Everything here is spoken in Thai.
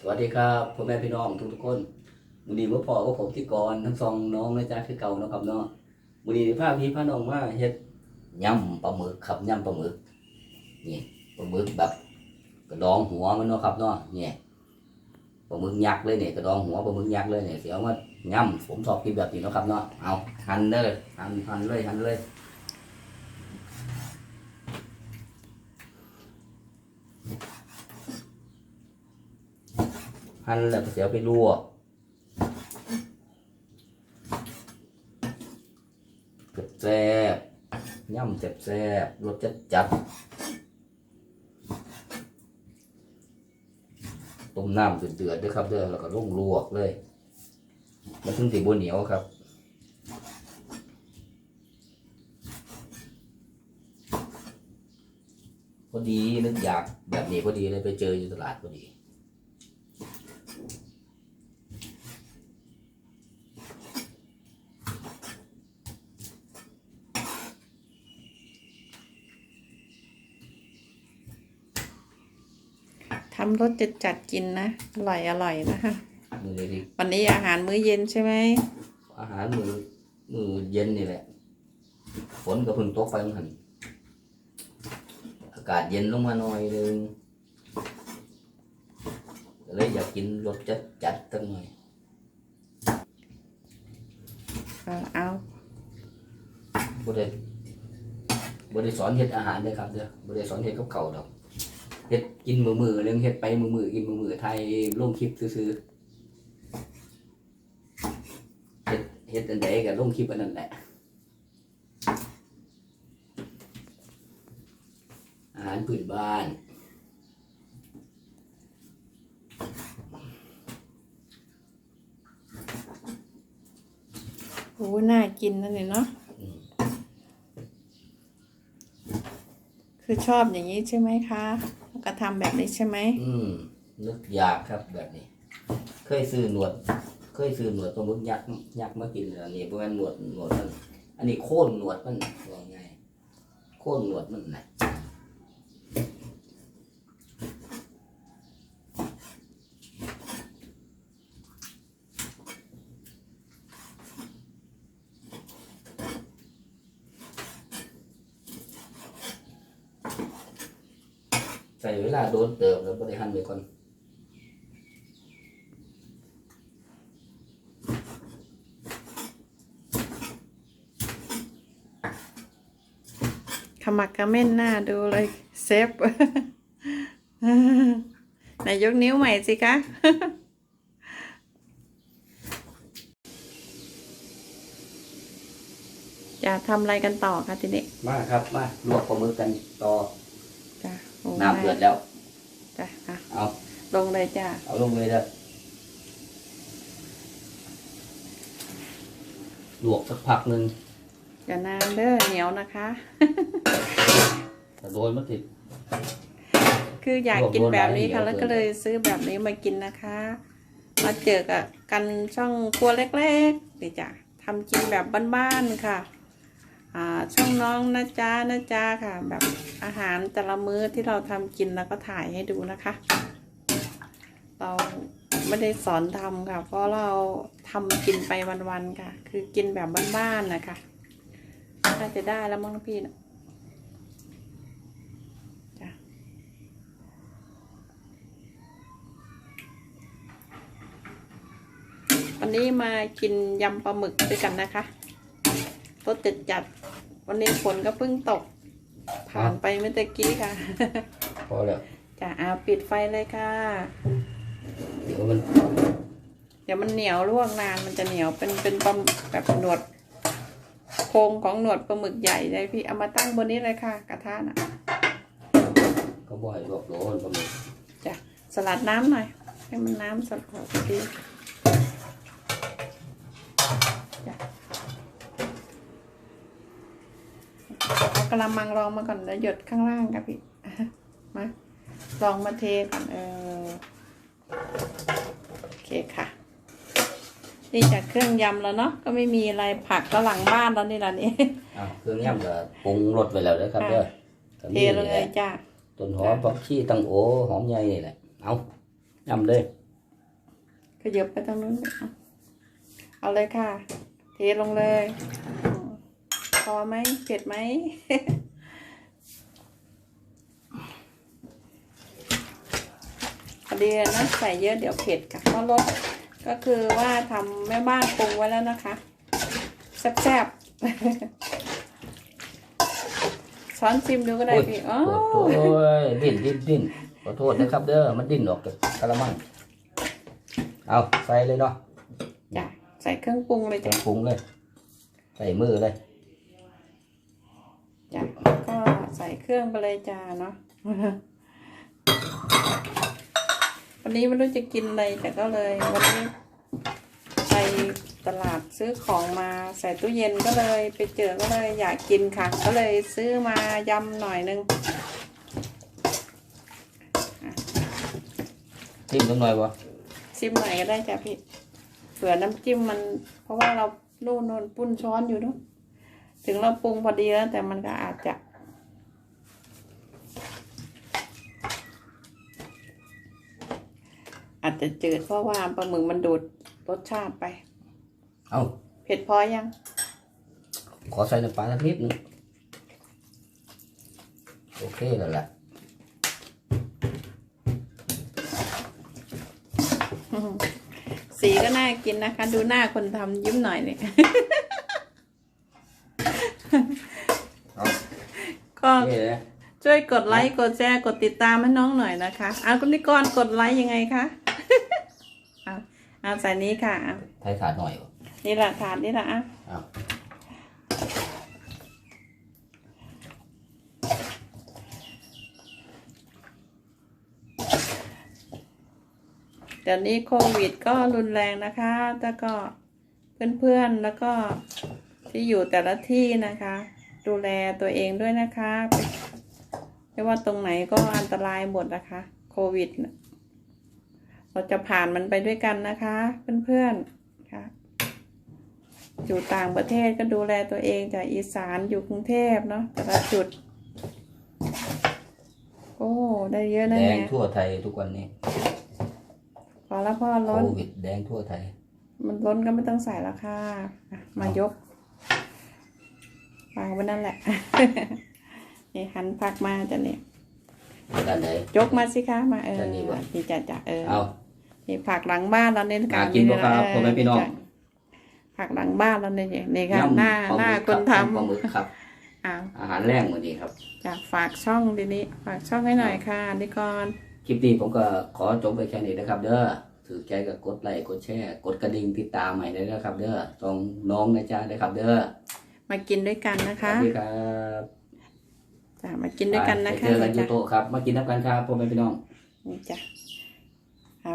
สวัสดีครับพ่อแม่พี่น้องทุกทุกๆคนวันนี้พ่อพ่อก็ผมที่กรทั้งสองน้องนะจ๊ะคือเก่าเนาะครับเนาะวันนี้พาพี่พาน้องมาเฮ็ดยำปลาหมึกครับยำปลาหมึกนี่ปลาหมึกแบบกระดองหัวมันเนาะครับเนาะนี่ปลาหมึกยักษ์เลยเนี่ยกระดองหัวปลาหมึกยักษ์เลยเนี่ยเสียวมายำผมชอบกินแบบนี้เนาะครับเนาะเอาหั่นเด้อหั่นหั่นเลยหั่นเลย หั่นแล้วก็เสียไปลวกแซ่บย่ำแซ่บๆรสจัดจัดต้มน้ำเดือดๆด้วยครับเด้อแล้วก็ลงลวกเลยมันถึงสีบัวเหนียวครับพอดีนึกอยากแบบนี้พอดีเลยไปเจออยู่ตลาดพอดีำรสจัดจัดๆกินนะ อร่อยอร่อยนะคะมือเลยดิวันนี้อาหารมื้อเย็นใช่ไหมอาหารมือมือเย็นนี่แหละ ฝนก็เพิ่งตกไปมันหันอากาศเย็นลงมาหน่อยนึงก็เลยอยากกินรสจัดจัดๆตั้งหน่อยเอาเอาบ่ได้บ่ได้สอนเฮ็ดอาหารเลยครับเด้อบ่ได้สอนเฮ็ดกับเขาวดอก เฮ็ดกินมือมือๆเรื่องเฮ็ดไปมือมือๆกินมือมือๆไทยลงคลิปซื่อๆเฮ็ดเฮ็ดอันใดก็ลงคลิปอันนั้นแหละอาหารพื้นบ้านโอ้น่ากินนั่นเลยเนาะอืมคือชอบอย่างนี้ใช่ไหมคะ ระทำแบบนี้ใช่ไหมอืมนึกอยากครับแบบนี้ เคยซื้อหนวด เคยซื้อหนวดปลาหมึกยักษ์ยักษ์มากินอันนี้เพราะว่าหนวดหนวดมัน อันนี้โค่นหนวดมันว่าไงโค่นหนวดมันนะ ส่เวลาโดนเติมแล้วบริหันไปก่อนขมักกระเม่นหน้าดูเลยเซฟไหนยกนิ้วใหม่สิคะจะทำอะไรกันต่อคะทีนี้มาครับ มาลวกปลาหมึกกันต่อจ้ะโอ้ น้ำเดือดแล้วจ้ะอะเอาลงเลยจ้ะเอาลงเลยเด้อลวกสักพักหนึ่งอย่านานเด้อเหนียวนะคะแต่โดนมันติดคืออยากกินแบบนี้ค่ะรวมๆแล้วก็หลายเลยซื้อแบบนี้มากินนะคะ มาเจอกับกันช่องครัวเล็กๆนี่จ้ะทำกินแบบบ้านๆค่ะอ่า ช่องน้องนะจ๊ะนะจ๊ะค่ะ แบบอาหารแต่ละมื้อที่เราทำกินแล้วก็ถ่ายให้ดูนะคะ เราไม่ได้สอนทำค่ะ เพราะเราทำกินไปวันๆค่ะ คือกินแบบบ้านๆนะคะน่าจะได้แล้วมั้งพี่นะจ้ะวันนี้มากินยำปลาหมึกด้วยกันนะคะ รสจัดจัดๆวันนี้ฝนก็เพิ่งตก ผ่านไปเมื่อตะกี้ค่ะ พอแล้วจะเอาปิดไฟเลยค่ะ เดี๋ยวมัน เดี๋ยวมันเหนียวลวกนานมันจะเหนียวเป็นเป็นปลาหมึกแบบหนวดโครงของหนวดปลาหมึกใหญ่เลยพี่เอามาตั้งบนนี้เลยค่ะ กระทะน่ะก็บ่อยลวกโดนปลาหมึกจ้ะสลัดน้ำหน่อย ให้มันน้ำสลัดพอดีจ้ะเอา กระมังรองมาก่อนแล้วหยดข้างล่างครับพี่มาลองมาเทก่อนเออโอเคค่ะ นี่จากเครื่องยำแล้วเนาะก็ไม่มีอะไรผักก็หลังบ้านแล้วนี่ละนี่อ้าวเครื่องย่ำก็ปรุงรสไปแล้วเด้อครับเด้อก็เทมีเลนี่แหยละจ้าต้นหอมผักชีตังโอหอมใหญ่นี่แหละเอาย่ำเลยยับไปทางนู้นเอาเอาเลยค่ะ เทลงเลย อืมพอไหมเผ็ดไหมพอดีนะใส่เยอะเดี๋ยวเผ็ดค่ะเพราะรสก็คือว่าทำแม่บ้านปรุงไว้แล้วนะคะแซ่บๆช้อนชิมดูก็ได้โอ้ยพี่อ๋อโอ้ยดิ้นดิ้นดิ้นขอโทษนะครับเด้อมันดิ้นออกจากกระมังเอาใส่เลยเนาะจ้ะใส่เครื่องปรุงเลยใส่จ้ะปรุงเลย ใส่มือเลย จ้ะก็ ใส่เครื่องไปเลยจ้าเนาะวันนี้ไม่รู้จะกินอะไรแต่ก็เลย วันนี้ไปตลาดซื้อของมาใส่ตู้เย็นก็เลย ไปเจอก็เลยอยากกินค่ะ ก็เลยซื้อมายำหน่อยนึงจิ้มตรงหน่อยวะชิมหน่อยก็ได้จ้ะพี่เผื่อน้ำจิ้มมัน เพราะว่าเรานู่นนนปุ้นช้อนอยู่เนู้นถึงเราปรุงพอดีแล้ว แต่มันก็อาจจะ อาจจะจืดเพราะว่าปลาหมึกมันดูดรสชาติไป เอาเผ็ดพอยัง ขอใส่น้ำปลาสักนิดนึงโอเคแล้วล่ะสีก็น่ากินนะคะ ดูหน้าคนทำยิ้มหน่อยเนี่ยเอาก็โอเคเลยช่วยกดไลค์ กดแชร์ กดติดตามให้น้องหน่อยนะคะเอาคุณนิกรกดไลค์ยังไงคะ เอาเอาใส่นี้ค่ะเอาไทยขาดหน่อยวะนี่แหละถาดนี่แหละอะเอาเดี๋ยวนี้โควิดก็รุนแรงนะคะ แล้วก็เพื่อนๆ แล้วก็ที่อยู่แต่ละที่นะคะ ดูแลตัวเองด้วยนะคะ ไม่ไม่ว่าตรงไหนก็อันตรายหมดนะคะ โควิดน่ะ เราจะผ่านมันไปด้วยกันนะคะ เพื่อนๆค่ะอยู่ต่างประเทศก็ดูแลตัวเองจากอีสานอยู่กรุงเทพเนาะแต่ละจุด โอ้ได้เยอะนะแดงเนี่ยทั่วไทยทุกวันนี้พอแล้วพ่อโคล้น วิดแดงทั่วไทย มันล้นก็ไม่ต้องใส่ละค่ะอะ มายกวางไว้นั่นแหละ นี่หันผักมาจ้ะเนี่ยด้านไหน ยกมาสิคะมาเออด้านนี้วะ นี่จ้ะจ้ะเออ เอา นี่ผักหลังบ้านเราเนี่ยน่ากินบ่ครับเพ่อแม่พี่น้องจ้ะผักหลังบ้านเราเนี่ยนี่ค่ะหน้าปลหน้ามึกคนรับทปลาหมึกครับำอ้าวอาหารแรงวันนี้ครับจ้ะฝากช่องดีนี้ ฝากช่องให้หน่อยค่ะนิกรคลิปนี้ผมก็ขอจบไปแค่นี้นะครับ เด้อถือใจก็กดไลค์กดแชร์กดกระดิ่งติดตามใหม่ได้นะครับ เด้อต้องน้องนะจ๊ะนะครับ เด้อมากินด้วยกันนะสคะวัสดีครับจ้ะมากินด้วยกันนะไปคะเจอกันอยูจ้ะโต๊ะครับ มากินน้ำกันครับพ่อแม่พี่น้อง นี่จ้ะอ่า